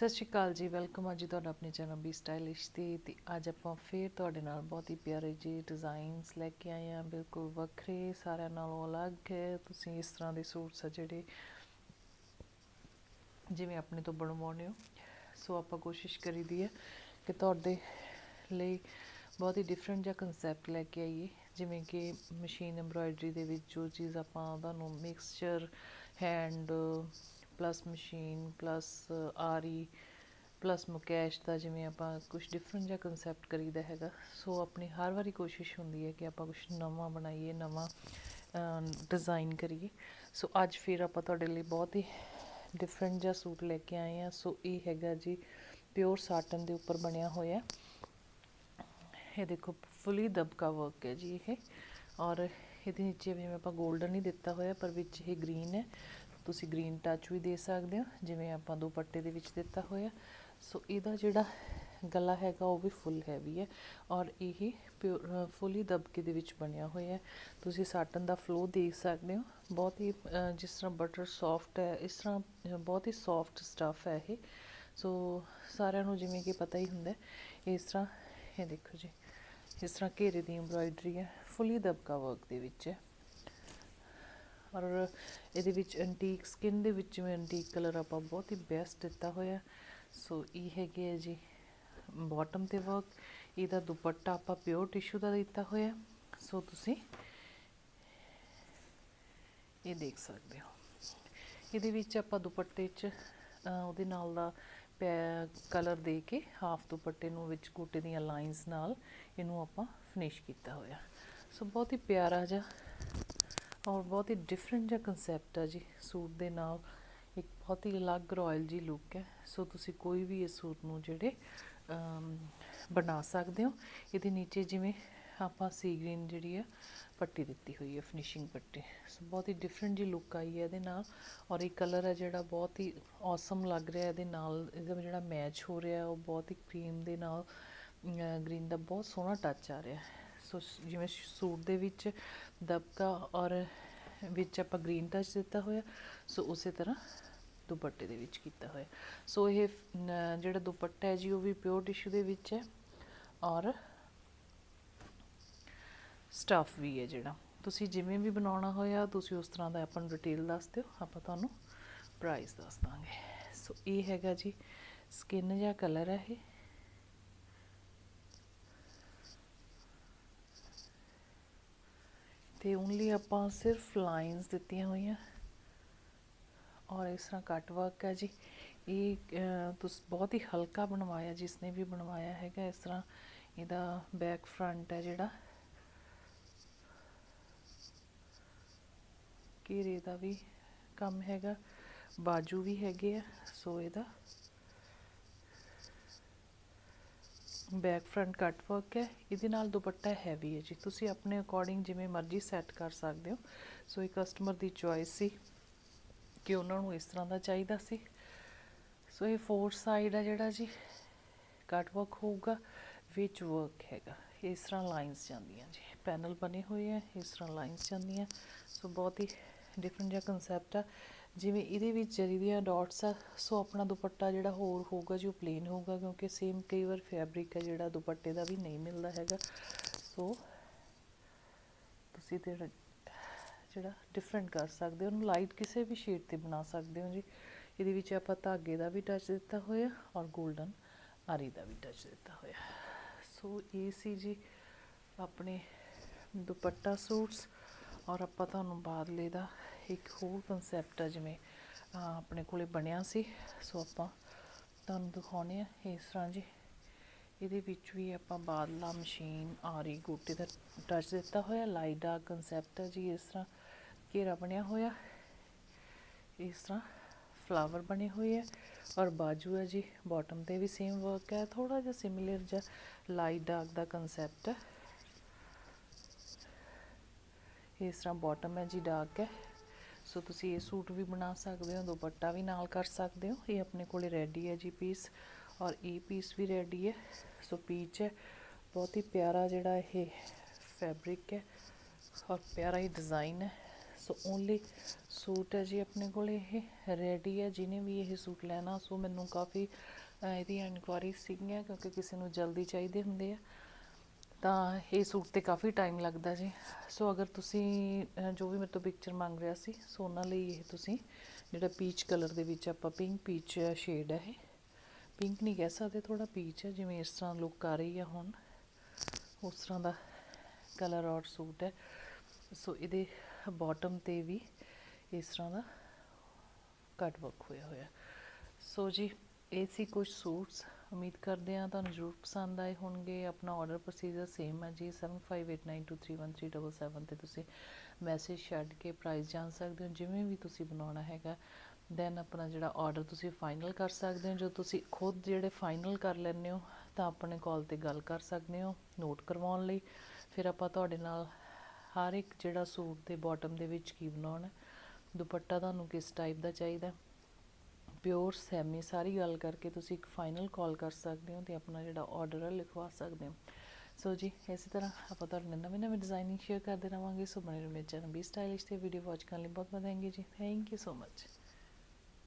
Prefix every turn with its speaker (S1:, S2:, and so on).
S1: ਸਤਿ ਸ਼੍ਰੀ ਅਕਾਲ ਜੀ ਵੈਲਕਮ ਆ ਜੀ ਤੁਹਾਡਾ ਆਪਣੇ ਚੈਨਲ ਬੀ ਸਟਾਈਲਿਸ਼ ਤੇ ਤੇ ਅੱਜ ਆਪਾਂ ਫੇਰ ਤੁਹਾਡੇ ਨਾਲ ਬਹੁਤ ਹੀ ਪਿਆਰੇ ਜੀ ਡਿਜ਼ਾਈਨਸ ਲੈ ਕੇ ਆਏ ਆ ਬਿਲਕੁਲ ਵੱਖਰੇ, ਸਾਰਿਆਂ ਨਾਲੋਂ ਅਲੱਗ ਹੈ, ਤੁਸੀਂ ਇਸ ਤਰ੍ਹਾਂ ਦੇ ਸੂਟਸ ਆ ਜਿਹੜੇ ਜਿਵੇਂ ਆਪਣੇ ਤੋਂ ਬਣਵਾਉਣੇ ਹੋ। ਸੋ ਆਪਾਂ ਕੋਸ਼ਿਸ਼ ਕਰੀਦੀ ਹੈ ਕਿ ਤੁਹਾਡੇ ਲਈ ਬਹੁਤ ਹੀ ਡਿਫਰੈਂਟ ਜਿਹਾ ਕਨਸੈਪਟ ਲੈ ਕੇ ਆਈਏ, ਜਿਵੇਂ ਕਿ ਮਸ਼ੀਨ ਐਮਬ੍ਰਾਇਡਰੀ ਦੇ ਵਿੱਚ ਜੋ ਚੀਜ਼ ਆਪਾਂ, ਤੁਹਾਨੂੰ mixture hand plus machine plus aari plus mukaish ਦਾ ਜਿਵੇਂ ਆਪਾਂ ਕੁਝ ਡਿਫਰੈਂਟ ਜਿਹਾ ਕਨਸੈਪਟ ਕਰੀਦਾ ਹੈਗਾ। ਸੋ ਆਪਣੀ ਹਰ ਵਾਰੀ ਕੋਸ਼ਿਸ਼ ਹੁੰਦੀ ਹੈ ਕਿ ਆਪਾਂ ਕੁਝ ਨਵਾਂ ਬਣਾਈਏ, ਨਵਾਂ ਡਿਜ਼ਾਈਨ ਕਰੀਏ। ਸੋ ਅੱਜ ਫਿਰ ਆਪਾਂ ਤੁਹਾਡੇ ਲਈ ਬਹੁਤ ਹੀ ਡਿਫਰੈਂਟ ਜਿਹਾ ਸੂਟ ਲੈ ਕੇ ਆਏ ਆ ਸੋ ਇਹ ਹੈਗਾ ਜੀ ਪਿਓਰ ਸਾਟਨ ਦੇ ਉੱਪਰ ਬਣਿਆ ਹੋਇਆ ਇਹ ਦੇਖੋ ਫੁੱਲੀ ਦਬਕਾ ਵਰਕ ਹੈ ਜੀ ਇਹ। ਔਰ ਇਹਦੇ ਨੀਚੇ ਜਿਵੇਂ ਆਪਾਂ 골ਡਨ ਹੀ ਦਿੱਤਾ ਹੋਇਆ, ਪਰ ਵਿੱਚ ਇਹ ਗ੍ਰੀਨ ਹੈ। ਤੁਸੀਂ ਗ੍ਰੀਨ ਟੱਚ ਵੀ ਦੇ ਸਕਦੇ ਹੋ, ਜਿਵੇਂ ਆਪਾਂ ਦੋ ਪੱਟੇ ਦੇ ਵਿੱਚ ਦਿੱਤਾ ਹੋਇਆ। ਸੋ ਇਹਦਾ ਜਿਹੜਾ ਗਲਾ ਹੈਗਾ, ਉਹ ਵੀ ਫੁੱਲ ਹੈਵੀ ਹੈ ਔਰ ਇਹ ਫੁੱਲੀ ਦਬਕੇ ਦੇ ਵਿੱਚ ਬਣਿਆ ਹੋਇਆ ਹੈ। ਤੁਸੀਂ ਸਾਟਨ ਦਾ ਫਲੋ ਦੇਖ ਸਕਦੇ ਹੋ। ਬਹੁਤ ਹੀ ਜਿਸ ਤਰ੍ਹਾਂ ਬਟਰ ਸੌਫਟ ਹੈ, ਇਸ ਤਰ੍ਹਾਂ ਬਹੁਤ ਹੀ ਸੌਫਟ ਸਟਫ ਹੈ ਇਹ। ਸੋ ਸਾਰਿਆਂ ਨੂੰ ਜਿਵੇਂ ਕਿ ਪਤਾ ਹੀ ਹੁੰਦਾ ਇਸ ਤਰ੍ਹਾਂ, ਇਹ ਦੇਖੋ ਜੀ ਇਸ ਤਰ੍ਹਾਂ ਘੇਰੇ ਦੀ ਐਮਬ੍ਰਾਇਡਰੀ ਹੈ ਫੁੱਲੀ ਦਬਕਾ ਵਰਕ ਦੇ ਵਿੱਚ ਹੈ। ਔਰ ਇਹਦੇ ਵਿੱਚ ਐਂਟੀਕ ਸਕਿਨ ਦੇ ਵਿੱਚ ਜਿਵੇਂ ਐਂਟੀਕ ਕਲਰ ਆਪਾਂ ਬਹੁਤ ਹੀ ਬੈਸਟ ਦਿੱਤਾ ਹੋਇਆ ਸੋ ਇਹ ਹੈਗੇ ਹੈ ਜੀ ਬਾਟਮ ਤੇ ਵਰਕ ਇਹਦਾ ਦੁਪੱਟਾ ਆਪਾਂ ਪਿਓਰ ਟਿਸ਼ੂ ਦਾ ਦਿੱਤਾ ਹੋਇਆ ਸੋ ਤੁਸੀਂ ਇਹ ਦੇਖ ਸਕਦੇ ਹੋ। ਇਹਦੇ ਵਿੱਚ ਆਪਾਂ ਦੁਪੱਟੇ 'ਚ ਉਹਦੇ ਨਾਲ ਦਾ ਕਲਰ ਦੇ ਕੇ ਹਾਫ ਦੁਪੱਟੇ ਨੂੰ ਵਿੱਚ ਗੋਟੇ ਦੀਆਂ ਲਾਈਨਸ ਨਾਲ ਇਹਨੂੰ ਆਪਾਂ ਫਿਨਿਸ਼ ਕੀਤਾ ਹੋਇਆ ਸੋ ਬਹੁਤ ਹੀ ਪਿਆਰਾ ਜਿਹਾ ਔਰ ਬਹੁਤ ਹੀ ਡਿਫਰੈਂਟ ਜਿਹਾ ਕਨਸੈਪਟ ਆ ਜੀ, ਸੂਟ ਦੇ ਨਾਲ। ਇੱਕ ਬਹੁਤ ਹੀ ਅਲੱਗ ਰਾਇਲ ਜੀ ਲੁੱਕ ਹੈ। ਸੋ ਤੁਸੀਂ ਕੋਈ ਵੀ ਇਸ ਸੂਟ ਨੂੰ ਜਿਹੜੇ ਬਣਾ ਸਕਦੇ ਹੋ। ਇਹਦੇ ਨੀਚੇ ਜਿਵੇਂ ਆਪਾਂ ਸੀ ਗ੍ਰੀਨ ਜਿਹੜੀ ਆ, ਪੱਟੀ ਦਿੱਤੀ ਹੋਈ ਹੈ ਫਿਨਿਸ਼ਿੰਗ ਪੱਟੀ। ਸੋ ਬਹੁਤ ਹੀ ਡਿਫਰੈਂਟ ਜੀ ਲੁੱਕ ਆਈ ਹੈ ਇਹਦੇ ਨਾਲ। ਔਰ ਇਹ ਕਲਰ ਹੈ ਜਿਹੜਾ ਬਹੁਤ ਹੀ ਔਸਮ ਲੱਗ ਰਿਹਾ ਇਹਦੇ ਨਾਲ। ਇਹਦਾ ਜਿਹੜਾ ਮੈਚ ਹੋ ਰਿਹਾ, ਉਹ ਬਹੁਤ ਹੀ ਕਰੀਮ ਦੇ ਨਾਲ ਗ੍ਰੀਨ ਦਾ ਬਹੁਤ ਸੋਹਣਾ ਟੱਚ ਆ ਰਿਹਾ। ਸੋ ਜਿਵੇਂ ਸੂਟ ਦੇ ਵਿੱਚ ਦਬਕਾ ਔਰ ਵਿੱਚ ਆਪਾਂ ਗ੍ਰੀਨ ਟੱਚ ਦਿੱਤਾ ਹੋਇਆ, ਸੋ ਉਸੇ ਤਰ੍ਹਾਂ ਦੁਪੱਟੇ ਦੇ ਵਿੱਚ ਕੀਤਾ ਹੋਇਆ। ਸੋ ਇਹ ਜਿਹੜਾ ਦੁਪੱਟਾ ਹੈ ਜੀ, ਉਹ ਵੀ ਪਿਓਰ ਟਿਸ਼ੂ ਦੇ ਵਿੱਚ ਹੈ ਔਰ ਸਟਫ ਵੀ ਹੈ ਜਿਹੜਾ। ਤੁਸੀਂ ਜਿਵੇਂ ਵੀ ਬਣਾਉਣਾ ਹੋਇਆ, ਤੁਸੀਂ ਉਸ ਤਰ੍ਹਾਂ ਦਾ ਆਪਾਂ ਨੂੰ ਡਿਟੇਲ ਦੱਸ ਦਿਓ, ਆਪਾਂ ਤੁਹਾਨੂੰ ਪ੍ਰਾਈਸ ਦੱਸ ਦਾਂਗੇ। ਸੋ ਇਹ ਹੈਗਾ ਜੀ ਸਕਿਨ ਜਾਂ ਕਲਰ ਹੈ ਇਹ। ਤੇ ਓਨਲੀ ਆਪਾਂ ਸਿਰਫ ਲਾਈਨਸ ਦਿੱਤੀਆਂ ਹੋਈਆਂ। ਔਰ ਇਸ ਤਰ੍ਹਾਂ ਕੱਟ ਵਰਕ ਹੈ ਜੀ। ਇਹ ਅਹ, ਤੁਸ ਬਹੁਤ ਹੀ ਹਲਕਾ ਬਣਵਾਇਆ ਜਿਸ ਨੇ ਵੀ ਬਣਵਾਇਆ ਹੈਗਾ ਇਸ ਤਰ੍ਹਾਂ ਇਹਦਾ ਬੈਕ ਫਰੰਟ ਹੈ ਜਿਹੜਾ। ਘੇਰੇ ਦਾ ਵੀ ਕੰਮ ਹੈਗਾ ਬਾਜੂ ਵੀ ਹੈਗੇ ਆ ਸੋ ਇਹਦਾ ਬੈਕ ਫਰੰਟ ਕੱਟ ਵਰਕ ਹੈ। ਇਹਦੇ ਨਾਲ ਦੁਪੱਟਾ ਹੈਵੀ ਹੈ ਜੀ। ਤੁਸੀਂ ਆਪਣੇ ਅਕੋਰਡਿੰਗ ਜਿਵੇਂ ਮਰਜ਼ੀ ਸੈੱਟ ਕਰ ਸਕਦੇ ਹੋ। ਸੋ ਇਹ ਕਸਟਮਰ ਦੀ ਚੋਇਸ ਸੀ ਕਿ ਉਹਨਾਂ ਨੂੰ ਇਸ ਤਰ੍ਹਾਂ ਦਾ ਚਾਹੀਦਾ ਸੀ। ਸੋ ਇਹ ਫੋਰ ਸਾਈਡ ਹੈ ਜਿਹੜਾ ਜੀ। ਕੱਟ ਵਰਕ ਹੋਊਗਾ, ਵਿੱਚ ਵਰਕ ਹੈਗਾ। ਇਸ ਤਰ੍ਹਾਂ ਲਾਈਨਸ ਜਾਂਦੀਆਂ ਜੀ। ਪੈਨਲ ਬਣੇ ਹੋਏ ਆ ਇਸ ਤਰ੍ਹਾਂ ਲਾਈਨਸ ਜਾਂਦੀਆਂ। ਸੋ ਬਹੁਤ ਹੀ ਡਿਫਰੈਂਟ ਜਿਹਾ ਕਨਸੈਪਟ ਆ। ਜਿਵੇਂ ਇਹਦੇ ਵਿੱਚ ਜਰੀ ਦੀਆਂ ਡਾਟਸ ਆ, ਸੋ ਆਪਣਾ ਦੁਪੱਟਾ ਜਿਹੜਾ ਹੋਰ ਹੋਊਗਾ ਜੋ ਪਲੇਨ ਹੋਊਗਾ, ਕਿਉਂਕਿ ਸੇਮ ਕਈ ਵਾਰ ਫੈਬਰਿਕ ਹੈ ਜਿਹੜਾ ਦੁਪੱਟੇ ਦਾ ਵੀ ਨਹੀਂ ਮਿਲਦਾ ਹੈਗਾ। ਸੋ ਤੁਸੀਂ ਤੇ ਜਿਹੜਾ ਡਿਫਰੈਂਟ ਕਰ ਸਕਦੇ ਹੋ, ਉਹਨੂੰ ਲਾਈਟ ਕਿਸੇ ਵੀ ਸ਼ੇਡ ਤੇ ਬਣਾ ਸਕਦੇ ਹੋ ਜੀ। ਇਹਦੇ ਵਿੱਚ ਆਪਾਂ ਧਾਗੇ ਦਾ ਵੀ ਟੱਚ ਦਿੱਤਾ ਹੋਇਆ ਔਰ 골ਡਨ ਆਰੀ ਦਾ ਵੀ ਟੱਚ ਦਿੱਤਾ ਹੋਇਆ। ਸੋ ਇਹ ਸੀ ਜੀ ਆਪਣੇ ਦੁਪੱਟਾ ਸੂਟਸ। ਔਰ ਆਪਾਂ ਤੁਹਾਨੂੰ ਬਾਦਲੇ ਦਾ ਇੱਕ ਹੋਰ ਕਨਸੈਪਟ ਆ ਜਿਵੇਂ ਆਪਣੇ ਕੋਲੇ ਬਣਿਆ ਸੀ। ਸੋ ਆਪਾਂ ਤੁਹਾਨੂੰ ਦਿਖਾਉਣੇ ਆ ਇਸ ਤਰ੍ਹਾਂ ਜੀ। ਇਹਦੇ ਵਿੱਚ ਵੀ ਆਪਾਂ ਬਾਦਲਾ ਮਸ਼ੀਨ, ਆਰੀ, ਗੋਟੇ ਦਾ ਟੱਚ ਦਿੱਤਾ ਹੋਇਆ ਲਾਈਟ ਦਾ ਕਨਸੈਪਟ ਹੈ ਜੀ। ਇਸ ਤਰ੍ਹਾਂ ਘੇਰਾ ਬਣਿਆ ਹੋਇਆ। ਇਸ ਤਰ੍ਹਾਂ ਫਲਾਵਰ ਬਣੇ ਹੋਏ ਹੈ ਔਰ ਬਾਜੂ ਹੈ ਜੀ ਬਾਟਮ ਤੇ ਵੀ ਸੇਮ ਵਰਕ ਹੈ ਥੋੜਾ ਜਿਹਾ ਸਿਮਿਲਰ ਜਿਹਾ ਲਾਈਟ ਡਾਰਕ ਦਾ ਕਨਸੈਪਟ ਹੈ ਇਸ ਤਰ੍ਹਾਂ ਬਾਟਮ ਹੈ ਜੀ ਡਾਰਕ ਹੈ। ਸੋ ਤੁਸੀਂ ਇਹ ਸੂਟ ਵੀ ਬਣਾ ਸਕਦੇ ਹੋ, ਦੁਪੱਟਾ ਵੀ ਨਾਲ ਕਰ ਸਕਦੇ ਹੋ। ਇਹ ਆਪਣੇ ਕੋਲੇ ਰੈਡੀ ਹੈ ਜੀ ਪੀਸ ਔਰ ਇਹ ਪੀਸ ਵੀ ਰੈਡੀ ਹੈ। ਸੋ ਪੀਚ ਹੈ। ਬਹੁਤ ਹੀ ਪਿਆਰਾ ਜਿਹੜਾ ਇਹ ਫੈਬਰਿਕ ਹੈ ਔਰ ਪਿਆਰਾ ਹੀ ਡਿਜ਼ਾਈਨ ਹੈ। ਸੋ ਓਨਲੀ ਸੂਟ ਹੈ ਜੀ ਆਪਣੇ ਕੋਲ ਇਹ। ਰੈਡੀ ਹੈ। ਜਿਹਨੇ ਵੀ ਇਹ ਸੂਟ ਲੈਣਾ ਸੋ ਮੈਨੂੰ ਕਾਫੀ ਇਹਦੀ ਇਨਕੁਆਰੀ ਸੀਗੀਆਂ ਕਿਉਂਕਿ ਕਿਸੇ ਨੂੰ ਜਲਦੀ ਚਾਹੀਦੇ ਹੁੰਦੇ ਆ। ਤਾਂ ਇਹ ਸੂਟ ਤੇ ਕਾਫੀ ਟਾਈਮ ਲੱਗਦਾ ਜੀ। ਸੋ ਅਗਰ ਤੁਸੀਂ ਜੋ ਵੀ ਮੇਰੇ ਤੋਂ ਪਿਕਚਰ ਮੰਗ ਰਿਹਾ ਸੀ ਸੋ ਉਹਨਾਂ ਲਈ ਇਹ ਤੁਸੀਂ ਜਿਹੜਾ ਪੀਚ ਕਲਰ ਦੇ ਵਿੱਚ ਆਪਾਂ ਪਿੰਕ ਪੀਚ ਸ਼ੇਡ ਹੈ ਇਹ। ਪਿੰਕ ਨਹੀਂ ਕਹਿ ਸਕਦੇ ਥੋੜਾ ਪੀਚ ਹੈ ਜਿਵੇਂ ਇਸ ਤਰ੍ਹਾਂ ਲੁੱਕ ਆ ਰਹੀ ਹੈ ਹੁਣ। ਉਸ ਤਰ੍ਹਾਂ ਦਾ ਕਲਰ ਔਰ ਸੂਟ ਹੈ। ਸੋ ਇਹਦੇ ਬਾਟਮ ਤੇ ਵੀ ਇਸ ਤਰ੍ਹਾਂ ਦਾ ਕੱਟ ਵਰਕ ਹੋਇਆ ਹੋਇਆ। ਸੋ ਜੀ ਇਹ ਸੀ ਕੁਝ ਸੂਟਸ ਉਮੀਦ ਕਰਦੇ ਹਾਂ ਤੁਹਾਨੂੰ ਜ਼ਰੂਰ ਪਸੰਦ ਆਏ ਹੋਣਗੇ। ਆਪਣਾ ਆਰਡਰ ਪ੍ਰੋਸੀਜਰ ਸੇਮ ਹੈ ਜੀ 7589231377 ਤੇ ਤੁਸੀਂ ਮੈਸੇਜ ਛੱਡ ਕੇ ਪ੍ਰਾਈਸ ਜਾਣ ਸਕਦੇ ਹੋ, ਜਿਵੇਂ ਵੀ ਤੁਸੀਂ ਬਣਾਉਣਾ ਹੈਗਾ। ਦੈਨ ਆਪਣਾ ਜਿਹੜਾ ਆਰਡਰ ਤੁਸੀਂ ਫਾਈਨਲ ਕਰ ਸਕਦੇ ਹੋ, ਜੋ ਤੁਸੀਂ ਖੁਦ ਜਿਹੜੇ ਫਾਈਨਲ ਕਰ ਲੈਂਦੇ ਹੋ, ਤਾਂ ਆਪਣੇ ਕਾਲ ਤੇ ਗੱਲ ਕਰ ਸਕਦੇ ਹੋ ਨੋਟ ਕਰਵਾਉਣ ਲਈ। ਫਿਰ ਆਪਾਂ ਤੁਹਾਡੇ ਨਾਲ ਹਰ ਇੱਕ ਜਿਹੜਾ ਸੂਟ ਦੇ ਬਾਟਮ ਦੇ ਵਿੱਚ ਕੀ ਬਣਾਉਣਾ ਦੁਪੱਟਾ ਤੁਹਾਨੂੰ ਕਿਸ ਟਾਈਪ ਦਾ ਚਾਹੀਦਾ ਪਿਓਰ ਸੈਮੀ ਸਾਰੀ ਗੱਲ ਕਰਕੇ ਤੁਸੀਂ ਇੱਕ ਫਾਈਨਲ ਕਾਲ ਕਰ ਸਕਦੇ ਹੋ ਤੇ ਆਪਣਾ ਜਿਹੜਾ ਆਰਡਰ ਹੈ ਲਿਖਵਾ ਸਕਦੇ ਹੋ। ਸੋ ਜੀ, ਇਸੇ ਤਰ੍ਹਾਂ ਆਪਾਂ ਤੁਹਾਡੇ ਨਾਲ ਨਵੇਂ ਨਵੇਂ ਡਿਜ਼ਾਈਨਿੰਗ ਸ਼ੇਅਰ ਕਰਦੇ ਰਵਾਂਗੇ। ਸੋ ਬਣੇ ਰਹੋ ਮੇਰੇ ਚੈਨਲ ਵੀ ਸਟਾਈਲਿਸ਼ ਤੇ ਵੀਡੀਓ ਵਾਚ ਕਰਨ ਲਈ ਬਹੁਤ ਬਹੁਤ thank you ji. Thank you so much